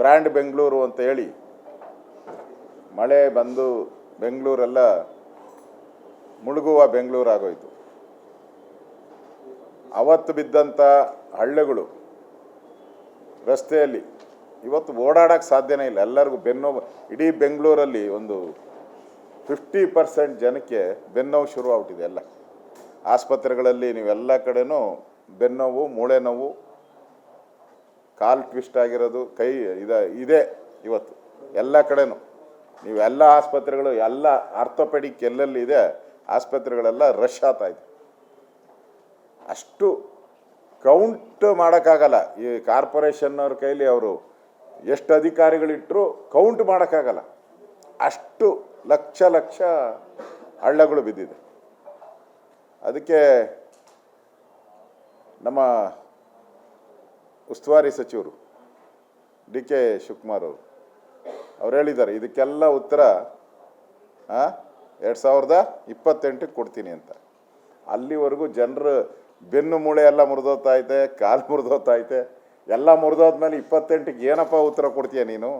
Brand Bengaluru ಅಂತ ಹೇಳಿ ಮಳೆ ಬಂದು ಬೆಂಗಳೂರೆಲ್ಲ ಮುಳುಗುವ ಬೆಂಗಳೂರು ಆಗೋಯ್ತು ಅವತ್ತು ಬಿದ್ದಂಥ ಹಳ್ಳೆಗಳು ರಸ್ತೆಯಲ್ಲಿ ಇವತ್ತು ಓಡಾಡೋಕ್ಕೆ ಸಾಧ್ಯನೇ ಇಲ್ಲ. ಎಲ್ಲರಿಗೂ ಬೆನ್ನೋವು ಇಡೀ ಬೆಂಗಳೂರಲ್ಲಿ ಒಂದು ಫಿಫ್ಟಿ ಪರ್ಸೆಂಟ್ ಜನಕ್ಕೆ ಬೆನ್ನೋವು ಶುರು ಆಗ್ಬಿಟ್ಟಿದೆ ಎಲ್ಲ. ಆಸ್ಪತ್ರೆಗಳಲ್ಲಿ ನೀವೆಲ್ಲ ಕಡೆನೂ ಬೆನ್ನೋವು ಮೂಳೆ ನೋವು ಕಾಲು ಟ್ವಿಸ್ಟ್ ಆಗಿರೋದು ಕೈ ಇದ, ಇದೆ ಇವತ್ತು. ಎಲ್ಲ ಕಡೆನೂ. ನೀವೆಲ್ಲ ಆಸ್ಪತ್ರೆಗಳು, ಎಲ್ಲ ಆರ್ಥೋಪೆಡಿಕ್ ಎಲ್ಲೆಲ್ಲಿ ಇದೆ ಆಸ್ಪತ್ರೆಗಳೆಲ್ಲ ರಶ್ ಇದೆ. ಅಷ್ಟು ಕೌಂಟ್ ಮಾಡೋಕ್ಕಾಗಲ್ಲ. ಈ ಕಾರ್ಪೊರೇಷನ್ನವ್ರ ಕೈಲಿ ಅವರು ಎಷ್ಟು ಅಧಿಕಾರಿಗಳಿಟ್ಟರು ಕೌಂಟ್ ಮಾಡೋಕ್ಕಾಗಲ್ಲ. ಅಷ್ಟು ಲಕ್ಷ ಲಕ್ಷ ಹಳ್ಳಗಳು ಬಿದ್ದಿದೆ. ಅದಕ್ಕೆ ನಮ್ಮ ಉಸ್ತುವಾರಿ ಸಚಿವರು ಡಿ ಕೆ ಶಿವಕುಮಾರ್ ಅವರು. ಅವ್ರು ಹೇಳಿದ್ದಾರೆ, ಇದಕ್ಕೆಲ್ಲ ಉತ್ತರ ಎರಡು ಸಾವಿರದ ಇಪ್ಪತ್ತೆಂಟಕ್ಕೆ ಕೊಡ್ತೀನಿ ಅಂತ. ಅಲ್ಲಿವರೆಗೂ ಜನರು ಬೆನ್ನು ಮೂಳೆ ಎಲ್ಲ ಮುರಿದೋತಾಯ್ತೆ ಕಾಲು ಮುರಿದೋತಾಯ್ತೆ ಎಲ್ಲ ಮುರಿದೋದ್ಮೇಲೆ ಇಪ್ಪತ್ತೆಂಟಿಗೆ ಏನಪ್ಪ ಉತ್ತರ ಕೊಡ್ತೀಯ ನೀನು?